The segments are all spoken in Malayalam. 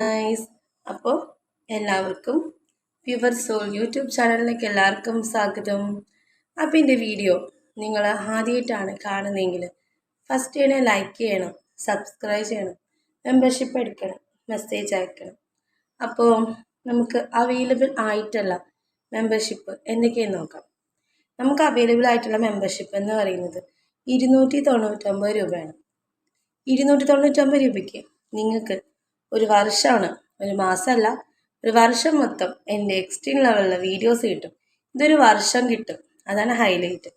നൈസ് അപ്പോൾ എല്ലാവർക്കും പ്യുവർ സോൾ യൂട്യൂബ് ചാനലിലേക്ക് എല്ലാവർക്കും സ്വാഗതം. അപ്പോൾ എന്റെ വീഡിയോ നിങ്ങൾ ആദ്യമായിട്ടാണ് കാണുന്നതെങ്കിൽ ഫസ്റ്റ് തന്നെ ലൈക്ക് ചെയ്യണം സബ്സ്ക്രൈബ് ചെയ്യണം മെമ്പർഷിപ്പ് എടുക്കണം മെസ്സേജ് അയക്കണം. അപ്പോൾ നമുക്ക് അവൈലബിൾ ആയിട്ടുള്ള മെമ്പർഷിപ്പ് എന്തൊക്കെയെന്ന് നോക്കാം. നമുക്ക് അവൈലബിൾ ആയിട്ടുള്ള മെമ്പർഷിപ്പ് എന്ന് പറയുന്നത് ഇരുന്നൂറ്റി തൊണ്ണൂറ്റൊമ്പത് രൂപയാണ്. ഇരുന്നൂറ്റി തൊണ്ണൂറ്റൊമ്പത് രൂപയ്ക്ക് നിങ്ങൾക്ക് ഒരു വർഷമാണ്. ഒരു മാസമല്ല. ഒരു വർഷം മൊത്തം എന്റെ എക്സ്ട്രീം ലെവലിലെ വീഡിയോസ് കിട്ടും. ഇതൊരു വർഷം കിട്ടും. അതാണ് ഹൈലൈറ്റ്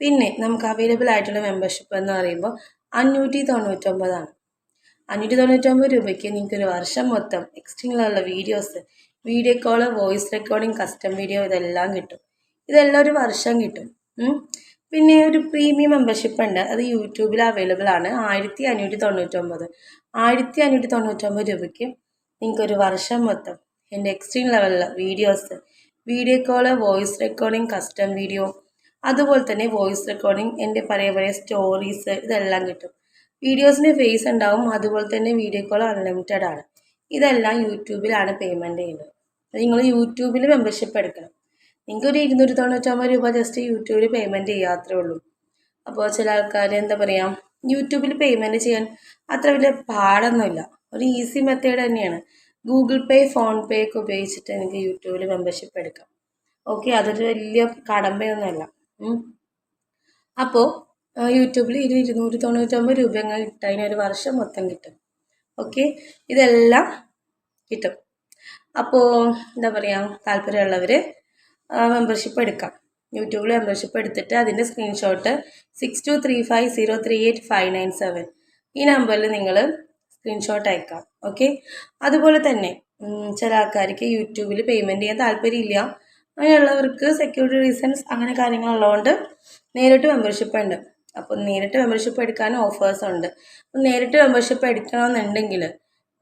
പിന്നെ നമുക്ക് അവൈലബിൾ ആയിട്ടുള്ള മെമ്പർഷിപ്പ് എന്ന് പറയുമ്പോൾ അഞ്ഞൂറ്റി തൊണ്ണൂറ്റൊമ്പതാണ് അഞ്ഞൂറ്റി തൊണ്ണൂറ്റൊമ്പത് രൂപയ്ക്ക് നിങ്ങൾക്ക് ഒരു വർഷം മൊത്തം extreme ലെവലിലെ videos video call voice recording custom video ഇതെല്ലാം കിട്ടും. ഇതെല്ലാം ഒരു വർഷം കിട്ടും. പിന്നെ ഒരു പ്രീമിയം മെമ്പർഷിപ്പ് ഉണ്ട്. അത് യൂട്യൂബിൽ അവൈലബിൾ ആണ്. ആയിരത്തി അഞ്ഞൂറ്റി തൊണ്ണൂറ്റൊമ്പത് ആയിരത്തി അഞ്ഞൂറ്റി തൊണ്ണൂറ്റൊമ്പത് രൂപയ്ക്ക് നിങ്ങൾക്ക് ഒരു വർഷം മൊത്തം എന്റെ എക്സ്ട്രീം ലെവലിൽ videos video call voice recording custom video അതുപോലെ തന്നെ വോയിസ് റെക്കോർഡിംഗ് എന്റെ പഴയ പഴയ സ്റ്റോറീസ് ഇതെല്ലാം കിട്ടും. വീഡിയോസിന് ഫേസ് ഉണ്ടാവും. അതുപോലെ തന്നെ വീഡിയോ കോൾ അൺലിമിറ്റഡ് ആണ്. ഇതെല്ലാം യൂട്യൂബിലാണ് പേയ്മെന്റ് ചെയ്യുന്നത്. നിങ്ങൾ യൂട്യൂബിൽ മെമ്പർഷിപ്പ് എടുക്കണം. നിങ്ങൾക്ക് ഒരു ഇരുന്നൂറ്റി തൊണ്ണൂറ്റൊമ്പത് രൂപ ജസ്റ്റ് യൂട്യൂബിൽ പേയ്മെന്റ് ചെയ്യാത്രേ ഉള്ളൂ. അപ്പോൾ ചില ആൾക്കാർ എന്താ പറയുക യൂട്യൂബിൽ പേയ്മെന്റ് ചെയ്യാൻ അത്ര വലിയ പാടൊന്നുമില്ല. ഒരു ഈസി മെത്തേഡ് തന്നെയാണ്. ഗൂഗിൾ പേ ഫോൺ പേ ഒക്കെ ഉപയോഗിച്ചിട്ട് എനിക്ക് യൂട്യൂബിൽ മെമ്പർഷിപ്പ് എടുക്കാം. ഓക്കെ അതൊരു വലിയ കടമ്പയൊന്നുമല്ല. അപ്പോൾ യൂട്യൂബിൽ ഇരു ഇരുന്നൂറ്റി തൊണ്ണൂറ്റൊമ്പത് രൂപ അങ്ങ് കിട്ടാൻ ഒരു വർഷം മൊത്തം കിട്ടും. ഓക്കെ ഇതെല്ലാം കിട്ടും. അപ്പോൾ എന്താ പറയുക താല്പര്യമുള്ളവർ മെമ്പർഷിപ്പ് എടുക്കാം. യൂട്യൂബിൽ മെമ്പർഷിപ്പ് എടുത്തിട്ട് അതിന്റെ screenshot six two three five zero three eight five nine seven ഈ നമ്പറിൽ നിങ്ങൾ സ്ക്രീൻഷോട്ട് അയക്കാം. ഓക്കെ അതുപോലെ തന്നെ ചില ആൾക്കാർക്ക് യൂട്യൂബിൽ പേയ്മെന്റ് ചെയ്യാൻ താല്പര്യമില്ല. അങ്ങനെയുള്ളവർക്ക് സെക്യൂരിറ്റി റീസൺസ് അങ്ങനെ കാര്യങ്ങളുള്ളതുകൊണ്ട് നേരിട്ട് മെമ്പർഷിപ്പ് ഉണ്ട്. അപ്പോൾ നേരിട്ട് മെമ്പർഷിപ്പ് എടുക്കാൻ ഓഫേഴ്സ് ഉണ്ട്. അപ്പോൾ നേരിട്ട് മെമ്പർഷിപ്പ് എടുക്കണമെന്നുണ്ടെങ്കിൽ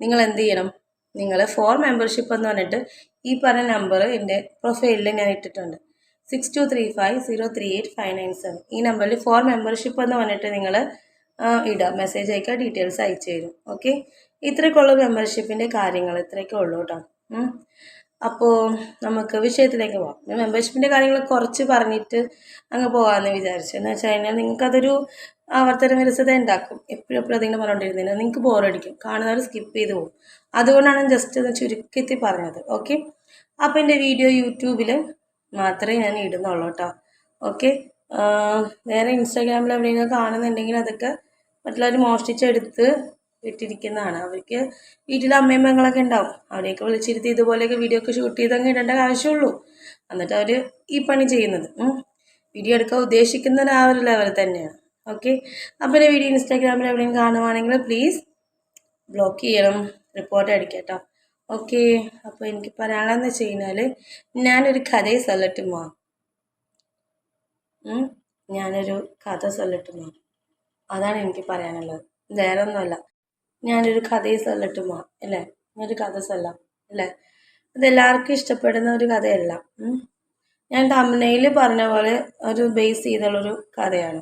നിങ്ങൾ എന്ത് ചെയ്യണം? നിങ്ങൾ ഫോർ മെമ്പർഷിപ്പ് എന്ന് പറഞ്ഞിട്ട് ഈ പറഞ്ഞ നമ്പർ എന്റെ പ്രൊഫൈലിൽ ഞാൻ ഇട്ടിട്ടുണ്ട്. Six two three five zero three eight five nine seven ഈ നമ്പറിൽ ഫോർ മെമ്പർഷിപ്പ് എന്ന് പറഞ്ഞിട്ട് നിങ്ങൾ ഇടുക മെസ്സേജ് അയക്കുക ഡീറ്റെയിൽസ് അയച്ചു തരും. ഓക്കെ ഇത്രയ്ക്കുള്ള മെമ്പർഷിപ്പിന്റെ കാര്യങ്ങൾ. ഇത്രയൊക്കെ ഉള്ളൂ കേട്ടോ. അപ്പോൾ നമുക്ക് വിഷയത്തിലേക്ക് പോകാം മെമ്പർഷിപ്പിന്റെ കാര്യങ്ങൾ കുറച്ച് പറഞ്ഞിട്ട് അങ്ങ് പോകാമെന്ന് വിചാരിച്ചു. എന്ന് വെച്ച് കഴിഞ്ഞാൽ നിങ്ങൾക്കതൊരു ആവർത്തന വിരസത ഉണ്ടാക്കും എപ്പോഴും എപ്പോഴും അതിങ്ങനെ പറഞ്ഞുകൊണ്ടിരുന്നില്ല നിങ്ങൾക്ക് ബോറടിക്കും കാണുന്നവർ സ്കിപ്പ് ചെയ്ത് പോകും. അതുകൊണ്ടാണ് ജസ്റ്റ് ഒന്ന് ചുരുക്കത്തി പറഞ്ഞത്. ഓക്കെ അപ്പോൾ എന്റെ വീഡിയോ യൂട്യൂബിൽ മാത്രമേ ഞാൻ ഇടുന്നുള്ളൂ കേട്ടോ ഓക്കെ വേറെ ഇൻസ്റ്റാഗ്രാമിൽ എവിടെയെങ്കിലും കാണുന്നുണ്ടെങ്കിൽ അതൊക്കെ മറ്റുള്ളവർ മോഷ്ടിച്ചെടുത്ത് ഇട്ടിരിക്കുന്നതാണ്. അവർക്ക് വീട്ടിൽ അമ്മയും പെങ്ങളൊക്കെ ഉണ്ടാവും. അവരെയൊക്കെ വിളിച്ചിരുത്തി ഇതുപോലെയൊക്കെ വീഡിയോ ഒക്കെ ഷൂട്ട് ചെയ്തങ്ങ് ഇടേണ്ട ആവശ്യമുള്ളൂ. എന്നിട്ട് അവർ ഈ പണി ചെയ്യുന്നത്. വീഡിയോ എടുക്കാൻ ഉദ്ദേശിക്കുന്ന ആ ഒരു ലെവൽ തന്നെയാണ്. ഓക്കെ അപ്പോൾ എന്റെ വീഡിയോ ഇൻസ്റ്റാഗ്രാമിൽ എവിടെയും കാണുവാണെങ്കിൽ പ്ലീസ് ബ്ലോക്ക് ചെയ്യണം. റിപ്പോർട്ട് അടിക്കാം കേട്ടോ ഓക്കെ അപ്പോൾ എനിക്ക് പറയാനുള്ളതെന്ന് വെച്ച് കഴിഞ്ഞാൽ ഞാനൊരു കഥയെ സൊല്ലട്ടുമോ? ഞാനൊരു കഥ സൊല്ലട്ടുമോ അതാണ് എനിക്ക് പറയാനുള്ളത്. വേറെ ഒന്നുമല്ല ഞാനൊരു കഥയെ സൊല്ലട്ടുമോ അല്ലേ? ഞാനൊരു കഥ സൊല്ലാം അല്ലേ? അതെല്ലാവർക്കും ഇഷ്ടപ്പെടുന്ന ഒരു കഥയല്ല. ഞാൻ തമിഴ്നയിൽ പറഞ്ഞ പോലെ ഒരു ബേസ് ചെയ്തുള്ളൊരു കഥയാണ്.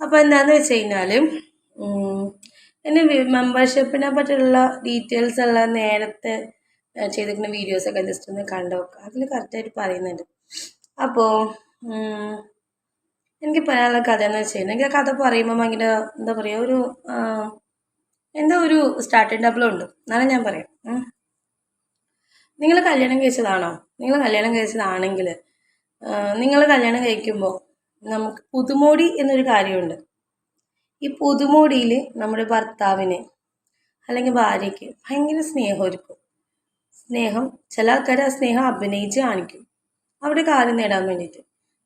അപ്പോൾ എന്താണെന്ന് വെച്ച് കഴിഞ്ഞാൽ എന്റെ മെമ്പർഷിപ്പിനെ പറ്റിയുള്ള ഡീറ്റെയിൽസ് എല്ലാം നേരത്തെ ചെയ്തിരിക്കുന്ന വീഡിയോസൊക്കെ ജസ്റ്റ് ഒന്ന് കണ്ടു നോക്കുക അതിൽ കറക്റ്റായിട്ട് പറയുന്നുണ്ട്. അപ്പോൾ എനിക്ക് പറയാനുള്ള കഥ എന്ന് വെച്ച് കഴിഞ്ഞാൽ എനിക്ക് ആ കഥ പറയുമ്പോൾ ഭയങ്കര എന്താ പറയുക ഒരു എന്താ ഒരു സ്റ്റാർട്ടിങ് ഡബിളും ഉണ്ട്. എന്നാലും ഞാൻ പറയാം. നിങ്ങൾ കല്യാണം കഴിച്ചതാണോ? നിങ്ങൾ കല്യാണം കഴിച്ചതാണെങ്കിൽ നിങ്ങൾ കല്യാണം കഴിക്കുമ്പോൾ നമുക്ക് പുതുമോടി എന്നൊരു കാര്യമുണ്ട്. ഈ പുതുമോടിയിൽ നമ്മുടെ ഭർത്താവിന് അല്ലെങ്കിൽ ഭാര്യയ്ക്ക് ഭയങ്കര സ്നേഹമായിരിക്കും സ്നേഹം ചില ആൾക്കാർ ആ സ്നേഹം അഭിനയിച്ച് കാണിക്കും. അവിടെ കാര്യം നേടാൻ വേണ്ടിയിട്ട്.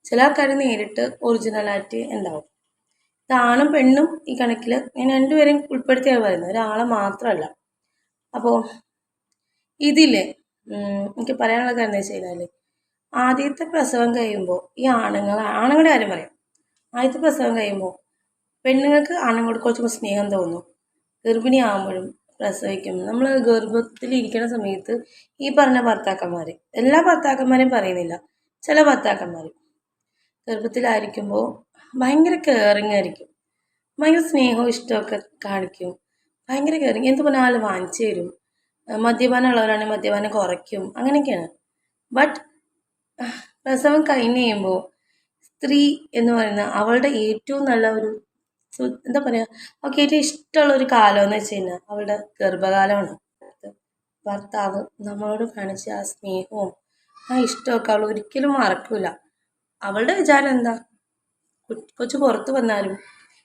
ചില ആൾക്കാർ നേരിട്ട് ഒറിജിനലായിട്ട് ഉണ്ടാവും. ഇതാണും പെണ്ണും ഈ കണക്കിൽ ഞാൻ രണ്ടുപേരെയും ഉൾപ്പെടുത്തിയാണ് പറയുന്നത്. ഒരാളെ മാത്രമല്ല. അപ്പോൾ ഇതിൽ എനിക്ക് പറയാനുള്ള കാര്യം എന്താ വെച്ച് കഴിഞ്ഞാൽ ആദ്യത്തെ പ്രസവം കഴിയുമ്പോൾ ഈ ആണുങ്ങൾ ആണുങ്ങളുടെ കാര്യം പറയാം. ആദ്യത്തെ പ്രസവം കഴിയുമ്പോൾ പെണ്ണുങ്ങൾക്ക് ആണുങ്ങളോട് കുറച്ച് സ്നേഹം തോന്നും. ഗർഭിണി ഗർഭിണിയാകുമ്പോഴും പ്രസവിക്കും. നമ്മൾ ഗർഭത്തിലിരിക്കുന്ന സമയത്ത് ഈ പറഞ്ഞ ഭർത്താക്കന്മാർ എല്ലാ ഭർത്താക്കന്മാരെയും പറയുന്നില്ല. ചില ഭർത്താക്കന്മാർ ഗർഭത്തിലായിരിക്കുമ്പോൾ ഭയങ്കര കെയറിങ് ആയിരിക്കും. ഭയങ്കര സ്നേഹവും ഇഷ്ടമൊക്കെ കാണിക്കും. ഭയങ്കര കെയറിങ് എന്ത് പറഞ്ഞാലും വാങ്ങിച്ചു തരും. മദ്യപാനം ഉള്ളവരാണെങ്കിൽ മദ്യപാനം കുറയ്ക്കും. അങ്ങനെയൊക്കെയാണ്. ബട്ട് പ്രസവം കഴിഞ്ഞ് കഴിയുമ്പോൾ സ്ത്രീ എന്ന് പറയുന്ന അവളുടെ ഏറ്റവും നല്ല ഒരു എന്താ പറയുക അവൾക്ക് ഏറ്റവും ഇഷ്ടമുള്ള ഒരു കാലം എന്ന് വെച്ച് കഴിഞ്ഞാൽ അവളുടെ ഗർഭകാലമാണ്. ഭർത്താവ് നമ്മളോട് കാണിച്ച ആ സ്നേഹവും ആ ഇഷ്ടമൊക്കെ അവൾ ഒരിക്കലും മറക്കില്ല അവളുടെ വിചാരം എന്താ? കൊച്ചു പുറത്തു വന്നാലും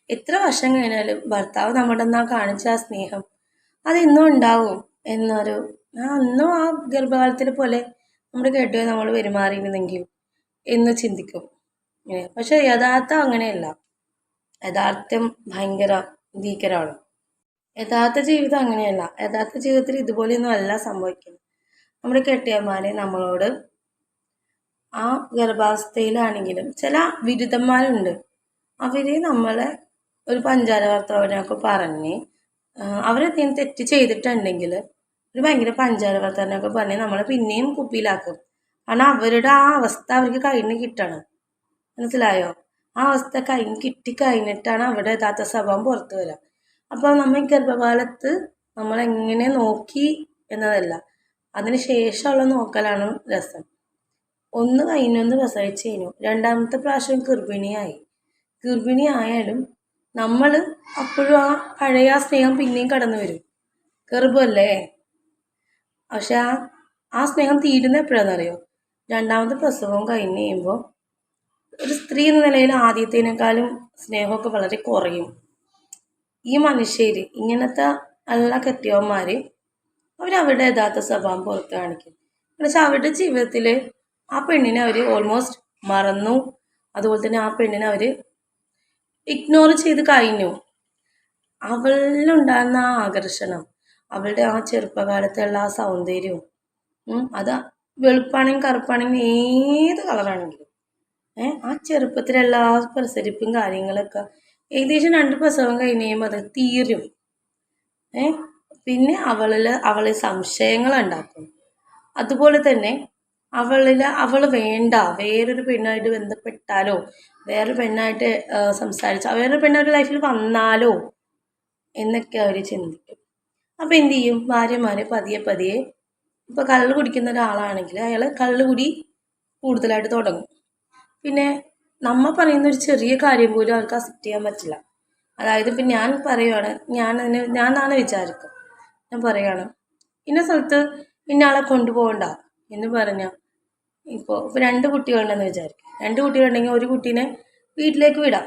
എത്ര വർഷം കഴിഞ്ഞാലും ഭർത്താവ് നമ്മുടെ എന്നാ കാണിച്ച ആ സ്നേഹം അതെന്നും ഉണ്ടാവും എന്നൊരു ആ അന്നും ആ ഗർഭകാലത്തിലെ പോലെ നമ്മുടെ കേട്ടോ നമ്മൾ പെരുമാറിയിരുന്നെങ്കിൽ എന്ന് ചിന്തിക്കും. പക്ഷെ യഥാർത്ഥം അങ്ങനെയല്ല. യഥാർത്ഥം ഭയങ്കര ഭീകരമാണ്. യഥാർത്ഥ ജീവിതം അങ്ങനെയല്ല. യഥാർത്ഥ ജീവിതത്തിൽ ഇതുപോലെയൊന്നും അല്ല സംഭവിക്കുന്നത്. നമ്മുടെ കെട്ടിയന്മാരെ നമ്മളോട് ആ ഗർഭാവസ്ഥയിലാണെങ്കിലും ചില ബിരുദന്മാരുണ്ട് അവരെ നമ്മളെ ഒരു പഞ്ചാര വർത്തവനൊക്കെ പറഞ്ഞ് അവരെന്തെങ്കിലും തെറ്റ് ചെയ്തിട്ടുണ്ടെങ്കിൽ ഒരു ഭയങ്കര പഞ്ചാര വർത്തമാനമൊക്കെ പറഞ്ഞ് നമ്മളെ പിന്നെയും കുപ്പിയിലാക്കും. കാരണം അവരുടെ ആ അവസ്ഥ അവർക്ക് കഴിഞ്ഞ് കിട്ടണം. മനസ്സിലായോ? ആ അവസ്ഥ കഴിഞ്ഞ് കിട്ടിക്കഴിഞ്ഞിട്ടാണ് അവരുടെ യഥാർത്ഥ സ്വഭാവം പുറത്തു വരിക. അപ്പോൾ നമ്മൾ ഗർഭകാലത്ത് നമ്മൾ എങ്ങനെ നോക്കി എന്നതല്ല. അതിന് ശേഷമുള്ള നോക്കലാണ് രസം. ഒന്ന് കഴിഞ്ഞൊന്ന് പ്രസവിച്ച് കഴിഞ്ഞു. രണ്ടാമത്തെ പ്രാവശ്യം ഗർഭിണിയായി. ഗർഭിണി ആയാലും നമ്മൾ അപ്പോഴും ആ പഴയ ആ സ്നേഹം പിന്നെയും കടന്നു വരും ഗർഭമല്ലേ? പക്ഷെ ആ ആ സ്നേഹം തീരുന്ന എപ്പോഴാണെന്നറിയോ? രണ്ടാമത്തെ പ്രസവം കഴിഞ്ഞ് കഴിയുമ്പോൾ ഒരു സ്ത്രീ എന്ന നിലയിൽ ആദ്യത്തേനേക്കാളും സ്നേഹമൊക്കെ വളരെ കുറയും. ഈ മനുഷ്യർ ഇങ്ങനത്തെ നല്ല കെട്ടിയവന്മാർ അവരവരുടെ യഥാർത്ഥ സ്വഭാവം പുറത്ത് കാണിക്കും. എന്നുവെച്ചാൽ അവരുടെ ജീവിതത്തിൽ ആ പെണ്ണിനെ അവർ ഓൾമോസ്റ്റ് മറന്നു. അതുപോലെ തന്നെ ആ പെണ്ണിനെ അവർ ഇഗ്നോർ ചെയ്ത് കഴിഞ്ഞു. അവളിലുണ്ടാകുന്ന ആകർഷണം അവളുടെ ആ ചെറുപ്പകാലത്തുള്ള ആ സൗന്ദര്യവും അത് വെളുപ്പാണെങ്കിൽ കറുപ്പാണെങ്കിൽ ഏത് കളറാണെങ്കിലും ഏ ആ ചെറുപ്പത്തിലുള്ള ആ പ്രസരിപ്പും കാര്യങ്ങളൊക്കെ ഏകദേശം രണ്ട് പ്രസവം കഴിഞ്ഞ് കഴിയുമ്പോൾ അത് തീരും ഏ പിന്നെ അവളിൽ അവളെ സംശയങ്ങൾ ഉണ്ടാക്കും അതുപോലെ തന്നെ അവളിൽ അവൾ വേണ്ട വേറൊരു പെണ്ണായിട്ട് ബന്ധപ്പെട്ടാലോ വേറൊരു പെണ്ണായിട്ട് സംസാരിച്ചോ വേറൊരു പെണ്ണവരുടെ ലൈഫിൽ വന്നാലോ എന്നൊക്കെ അവർ ചിന്തിക്കും. അപ്പോൾ എന്ത് ചെയ്യും? ഭാര്യമാർ പതിയെ പതിയെ ഇപ്പോൾ കള്ള് കുടിക്കുന്ന ഒരാളാണെങ്കിൽ അയാൾ കള്ള് കുടി കൂടുതലായിട്ട് തുടങ്ങും. പിന്നെ നമ്മൾ പറയുന്ന ഒരു ചെറിയ കാര്യം പോലും അവർക്ക് അക്സെപ്റ്റ് ചെയ്യാൻ പറ്റില്ല. അതായത് ഇപ്പം ഞാൻ പറയുവാണ് ഞാൻ അതിന് ഞാനാണ് വിചാരിക്കും. ഞാൻ പറയുകയാണ് ഇന്ന സ്ഥലത്ത് ഇന്ന ആളെ കൊണ്ടുപോകണ്ട എന്ന് പറഞ്ഞാൽ ഇപ്പോൾ ഇപ്പോൾ രണ്ട് കുട്ടികളുണ്ടെന്ന് വിചാരിക്കും. രണ്ട് കുട്ടികളുണ്ടെങ്കിൽ ഒരു കുട്ടീനെ വീട്ടിലേക്ക് വിടാം.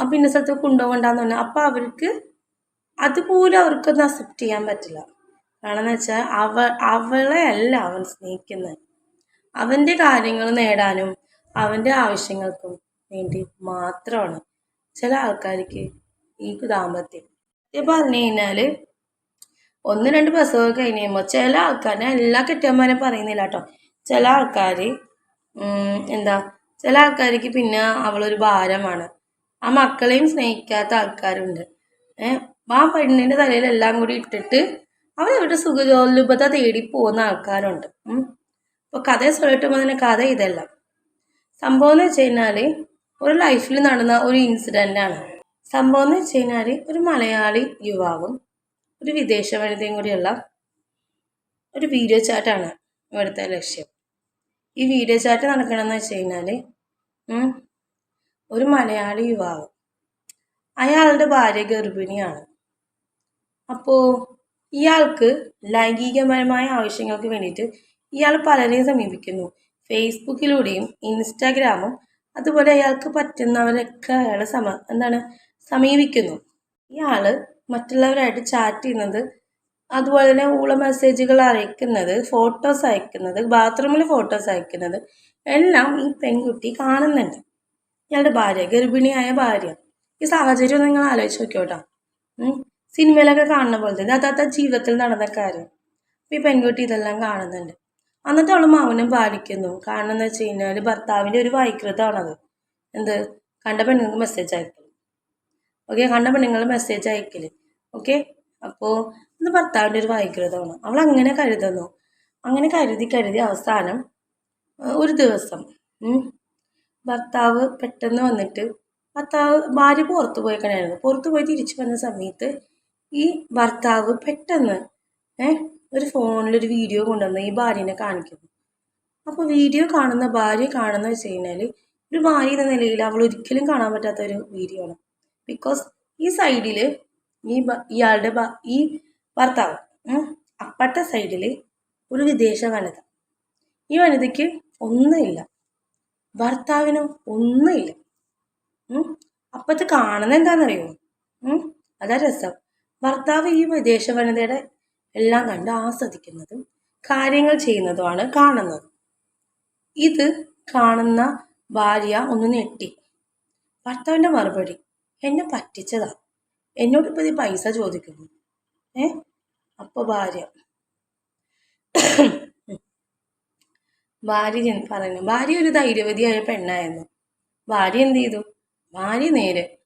അപ്പം ഇന്ന സ്ഥലത്ത് കൊണ്ടുപോകണ്ടെന്ന് പറഞ്ഞാൽ അപ്പം അവർക്ക് അതുപോലും അവർക്കൊന്നും അക്സെപ്റ്റ് ചെയ്യാൻ പറ്റില്ല. കാരണം എന്ന് വെച്ചാൽ അവ അവളെ അല്ല അവൻ സ്നേഹിക്കുന്നത് അവന്റെ കാര്യങ്ങൾ നേടാനും അവന്റെ ആവശ്യങ്ങൾക്കും വേണ്ടി മാത്രമാണ് ചില ആൾക്കാർക്ക് ഈ ദാമ്പത്യം. പറഞ്ഞു കഴിഞ്ഞാൽ ഒന്ന് രണ്ട് ബസ്സുകൾ കഴിഞ്ഞ് കഴിയുമ്പോൾ ചില ആൾക്കാരെ എല്ലാ കെട്ടിയന്മാരും പറയുന്നില്ല കേട്ടോ. ചില ആൾക്കാർ എന്താ ചില ആൾക്കാർക്ക് പിന്നെ അവളൊരു ഭാരമാണ്. ആ മക്കളെയും സ്നേഹിക്കാത്ത ആൾക്കാരുണ്ട്. ആ പെണ്ണിന്റെ തലയിൽ എല്ലാം കൂടി ഇട്ടിട്ട് അവരവരുടെ സുഖലോലുപത തേടി പോകുന്ന ആൾക്കാരുണ്ട്. അപ്പോൾ കഥ സൊല്ലട്ടുമ്പോൾ തന്നെ കഥ ഇതല്ല. സംഭവം എന്ന് വെച്ച് കഴിഞ്ഞാൽ ഒരു ലൈഫിൽ നടന്ന ഒരു ഇൻസിഡന്റ് ആണ്. സംഭവം എന്ന് വെച്ച് കഴിഞ്ഞാൽ ഒരു മലയാളി യുവാവും ഒരു വിദേശ വനിതയും കൂടിയുള്ള ഒരു വീഡിയോ ചാറ്റാണ് ഇവിടുത്തെ ലക്ഷ്യം. ഈ വീഡിയോ ചാറ്റ് നടക്കണമെന്ന് വെച്ച് കഴിഞ്ഞാൽ ഒരു മലയാളി യുവാവും അയാളുടെ ഭാര്യ ഗർഭിണിയാണ്. അപ്പോ ഇയാൾക്ക് ലൈംഗികപരമായ ആവശ്യങ്ങൾക്ക് വേണ്ടിയിട്ട് ഇയാൾ പലരെയും സമീപിക്കുന്നു. ഫേസ്ബുക്കിലൂടെയും ഇൻസ്റ്റാഗ്രാമും അതുപോലെ അയാൾക്ക് പറ്റുന്നവരൊക്കെ അയാൾ സമ എന്താണ് സമീപിക്കുന്നു. ഇയാൾ മറ്റുള്ളവരായിട്ട് ചാറ്റ് ചെയ്യുന്നത് അതുപോലെ തന്നെ ഊള മെസ്സേജുകൾ അയക്കുന്നത് ഫോട്ടോസ് അയക്കുന്നത് ബാത്റൂമിൽ ഫോട്ടോസ് അയക്കുന്നത് എല്ലാം ഈ പെൺകുട്ടി കാണുന്നുണ്ട്. ഇയാളുടെ ഭാര്യ ഗർഭിണിയായ ഭാര്യ. ഈ സാഹചര്യം നിങ്ങൾ ആലോചിച്ച് നോക്കിയോട്ടോ കേട്ടോ സിനിമയിലൊക്കെ കാണുന്ന പോലെ തന്നെ അതാത്ത ജീവിതത്തിൽ നടന്ന കാര്യം. ഈ പെൺകുട്ടി ഇതെല്ലാം കാണുന്നുണ്ട്. എന്നിട്ട് അവൾ മൗനം പാലിക്കുന്നു കാരണം എന്ന് വെച്ച് കഴിഞ്ഞാൽ ഭർത്താവിന്റെ ഒരു വൈകൃതമാണത്. എന്ത്? കണ്ട പെണ്ണുങ്ങൾക്ക് മെസ്സേജ് അയക്കൽ ഓക്കെ കണ്ട പെണ്ണുങ്ങൾ മെസ്സേജ് അയക്കൽ ഓക്കെ അപ്പോൾ ഇത് ഭർത്താവിന്റെ ഒരു വൈകൃതമാണ്. അവൾ അങ്ങനെ കരുതുന്നു. അങ്ങനെ കരുതി കരുതി അവസാനം ഒരു ദിവസം ഭർത്താവ് പെട്ടെന്ന് വന്നിട്ട് ഭർത്താവ് ഭാര്യ പുറത്തു പോയിക്കണായിരുന്നു. പുറത്തു പോയി തിരിച്ചു വന്ന സമയത്ത് ഈ ഭർത്താവ് പെട്ടെന്ന് ഏഹ് ഒരു ഫോണിലൊരു വീഡിയോ കൊണ്ടുവന്ന് ഈ ഭാര്യനെ കാണിക്കുന്നു. അപ്പോൾ വീഡിയോ കാണുന്ന ഭാര്യ കാണുന്ന വെച്ച് കഴിഞ്ഞാൽ ഒരു ഭാര്യ എന്ന നിലയിൽ അവൾ ഒരിക്കലും കാണാൻ പറ്റാത്ത ഒരു വീഡിയോ ആണ്. ബിക്കോസ് ഈ സൈഡിൽ ഈ ഇയാളുടെ ഈ ഭർത്താവ് അപ്പട്ട സൈഡിൽ ഒരു വിദേശ വനിത. ഈ വനിതയ്ക്ക് ഒന്നുമില്ല. ഭർത്താവിനും ഒന്നുമില്ല. അപ്പൊ ഇത് കാണുന്നത് എന്താണെന്നറിയോ. അതാ രസം. ഭർത്താവ് ഈ വിദേശ വനിതയുടെ എല്ലാം കണ്ട് ആസ്വദിക്കുന്നതും കാര്യങ്ങൾ ചെയ്യുന്നതുമാണ് കാണുന്നത്. ഇത് കാണുന്ന ഭാര്യ ഒന്ന് ഞെട്ടി. ഭർത്താവിന്റെ മറുപടി എന്നെ പറ്റിച്ചതാ. എന്നോട് ഇപ്പൊ ഈ പൈസ ചോദിക്കുന്നു. ഏ? അപ്പോൾ ഭാര്യ ഭാര്യ പറയുന്നു. ഭാര്യ ഒരു ധൈര്യവതിയായ പെണ്ണായിരുന്നു. ഭാര്യ എന്ത് ചെയ്തു? ഭാര്യ നേരെ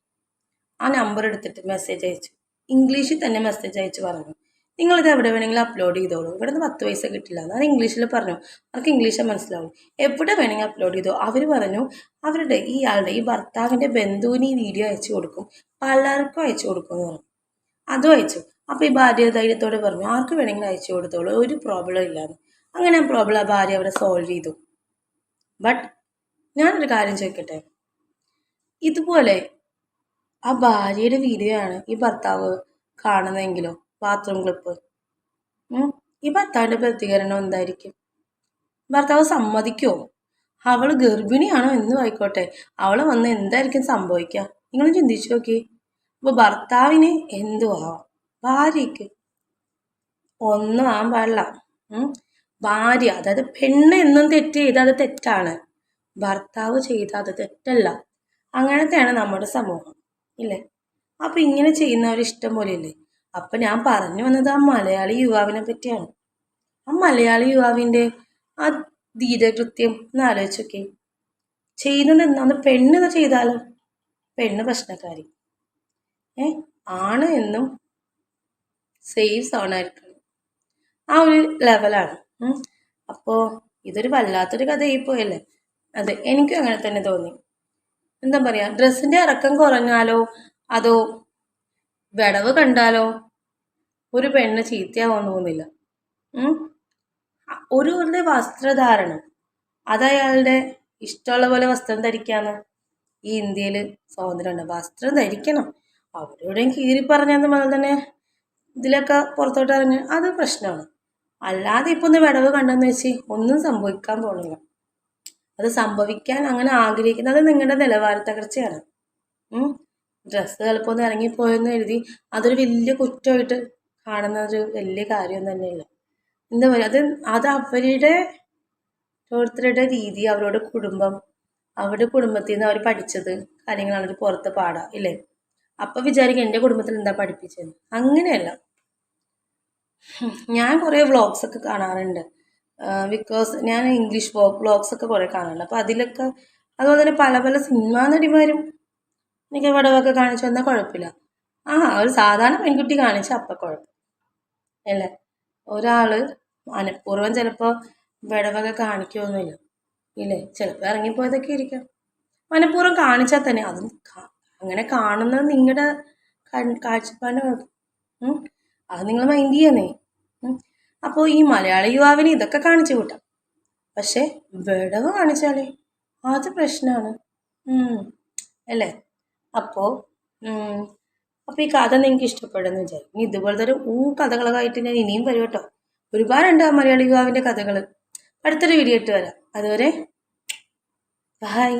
ആ നമ്പർ എടുത്തിട്ട് മെസ്സേജ് അയച്ചു. ഇംഗ്ലീഷിൽ തന്നെ മെസ്സേജ് അയച്ചു പറഞ്ഞു. നിങ്ങളിത് എവിടെ വേണമെങ്കിലും അപ്ലോഡ് ചെയ്തോളൂ. ഇവിടെ നിന്ന് പത്ത് പൈസ കിട്ടില്ല. എന്നാൽ ഇംഗ്ലീഷിൽ പറഞ്ഞു. അവർക്ക് ഇംഗ്ലീഷ് മനസ്സിലാവും. എവിടെ വേണമെങ്കിൽ അപ്ലോഡ് ചെയ്തോ. അവർ പറഞ്ഞു അവരുടെ ഈ ആളുടെ ഈ ഭർത്താവിന്റെ ബന്ധുവിന് ഈ വീഡിയോ അയച്ചു കൊടുക്കും. പലർക്കും അയച്ചു കൊടുക്കും എന്ന് പറഞ്ഞു. അതും അയച്ചു. അപ്പോൾ ഈ ഭാര്യ ധൈര്യത്തോടെ പറഞ്ഞു ആർക്ക് വേണമെങ്കിലും അയച്ചു കൊടുത്തോളൂ. ഒരു പ്രോബ്ലം ഇല്ലാന്ന് അങ്ങനെ ആ പ്രോബ്ലം ആ ഭാര്യ അവിടെ സോൾവ് ചെയ്തു. ബട്ട് ഞാനൊരു കാര്യം ചോദിക്കട്ടെ? ഇതുപോലെ ആ ഭാര്യയുടെ വീഡിയോ ആണ് ഈ ഭർത്താവ് കാണുന്നതെങ്കിലോ? Bathroom clip. ഈ ഭർത്താവിന്റെ പ്രതികരണം എന്തായിരിക്കും? ഭർത്താവ് സമ്മതിക്കുമോ അവൾ ഗർഭിണിയാണോ എന്നും ആയിക്കോട്ടെ. അവൾ വന്ന് എന്തായിരിക്കും സംഭവിക്കുക? നിങ്ങൾ ചിന്തിച്ചു നോക്കി. അപ്പോൾ ഭർത്താവിന് എന്തും ആവാം? ഭാര്യയ്ക്ക് ഒന്നും ആവാൻ പാടില്ല. ഭാര്യ അതായത് പെണ്ണ് എന്നും തെറ്റ് ചെയ്താൽ അത് തെറ്റാണ്. ഭർത്താവ് ചെയ്താൽ അത് തെറ്റല്ല. അങ്ങനത്തെയാണ് നമ്മുടെ സമൂഹം ഇല്ലേ? അപ്പൊ ഇങ്ങനെ ചെയ്യുന്നവർ ഇഷ്ടം പോലെ ഇല്ലേ അപ്പൊ ഞാൻ പറഞ്ഞു വന്നത് ആ മലയാളി യുവാവിനെ പറ്റിയാണ്. ആ മലയാളി യുവാവിന്റെ ആ ധീരകൃത്യം എന്ന് ആലോചിച്ചൊക്കെ ചെയ്യുന്നത് എന്താന്ന് പെണ്ണ് ചെയ്താലോ? പെണ്ണ് പ്രശ്നക്കാരി. ഏ? ആണ് എന്നും സേഫ് സോണായിരിക്കണം ആ ഒരു ലെവലാണ്. അപ്പോ ഇതൊരു വല്ലാത്തൊരു കഥയായി പോയല്ലേ അതെ എനിക്കും അങ്ങനെ തന്നെ തോന്നി. എന്താ പറയാ ഡ്രസ്സിന്റെ ഇറക്കം കുറഞ്ഞാലോ? അതോ വിടവ് കണ്ടാലോ? ഒരു പെണ്ണ് ചീത്തയാവാൻ അ- ഒരുവരുടെ വസ്ത്രധാരണം അത് അയാളുടെ ഇഷ്ടമുള്ള പോലെ വസ്ത്രം ധരിക്കാന്ന് ഈ ഇന്ത്യയിൽ സ്വാതന്ത്ര്യമുണ്ട്. വസ്ത്രം ധരിക്കണം. അവരോടെ കീറി പറഞ്ഞത് പോലെ തന്നെ ഇതിലൊക്കെ പുറത്തോട്ട് ഇറങ്ങി. അത് പ്രശ്നമാണ്. അല്ലാതെ ഇപ്പൊ ഒന്ന് വിടവ് കണ്ടെന്ന് വെച്ച് ഒന്നും സംഭവിക്കാൻ പോണില്ല അത് സംഭവിക്കാൻ അങ്ങനെ ആഗ്രഹിക്കുന്നത് നിങ്ങളുടെ നിലവാര തകർച്ചയാണ് ഡ്രസ്സ് ചിലപ്പോൾ ഒന്ന് ഇറങ്ങിപ്പോയെന്ന് എഴുതി അതൊരു വലിയ കുറ്റമായിട്ട് കാണുന്ന ഒരു വലിയ കാര്യം തന്നെയല്ല. എന്താ പറയുക അത് അത് അവരുടെ ഓരോരുത്തരുടെ രീതി അവരുടെ കുടുംബം അവരുടെ കുടുംബത്തിൽ നിന്ന് അവർ പഠിച്ചത് കാര്യങ്ങളാണ് അവർ പുറത്ത് പാടുക ഇല്ലേ? അപ്പം വിചാരിക്കും എന്റെ കുടുംബത്തിൽ എന്താ പഠിപ്പിച്ചത്? അങ്ങനെയല്ല. ഞാൻ കുറേ വ്ളോഗ്സ് ഒക്കെ കാണാറുണ്ട്. ബിക്കോസ് ഞാൻ ഇംഗ്ലീഷ് വ്ളോഗ്സ് ഒക്കെ കുറേ കാണാറുണ്ട്. അപ്പോൾ അതിലൊക്കെ അതുപോലെ തന്നെ പല പല സിനിമാ നടിമാരും എനിക്ക് വടവൊക്കെ കാണിച്ചു തന്നാൽ കുഴപ്പമില്ല ആ ഒരു സാധാരണ പെൺകുട്ടി കാണിച്ച അപ്പം കുഴപ്പം. അല്ലേ? ഒരാൾ മനഃപൂർവം ചിലപ്പോൾ വിടവൊക്കെ കാണിക്കുമൊന്നുമില്ല ഇല്ലേ? ചിലപ്പോൾ ഇറങ്ങിപ്പോയതൊക്കെ ഇരിക്കാം. മനഃപൂർവം കാണിച്ചാൽ തന്നെ അതും അങ്ങനെ കാണുന്നത് നിങ്ങളുടെ കാഴ്ചപ്പാടിന് കുഴപ്പം അത് നിങ്ങൾ മൈൻഡ് ചെയ്യണേ. അപ്പോൾ ഈ മലയാള യുവാവിന് ഇതൊക്കെ കാണിച്ചു കൂട്ടാം. പക്ഷെ വിടവ് കാണിച്ചാലേ? അത് പ്രശ്നമാണ് അല്ലേ? അപ്പോൾ അപ്പോൾ ഈ കഥ നിങ്ങൾക്ക് ഇഷ്ടപ്പെടുന്നു വിചാരിക്കും. ഇനി ഇതുപോലത്തെ ഒരു ഊ കഥകളായിട്ട് ഞാൻ ഇനിയും വരും കേട്ടോ. ഒരുപാടുണ്ട് ആ മലയാളി യുവാവിന്റെ കഥകൾ അടുത്തൊരു വീഡിയോ ഇട്ട് വരാം. അതുവരെ ബായ്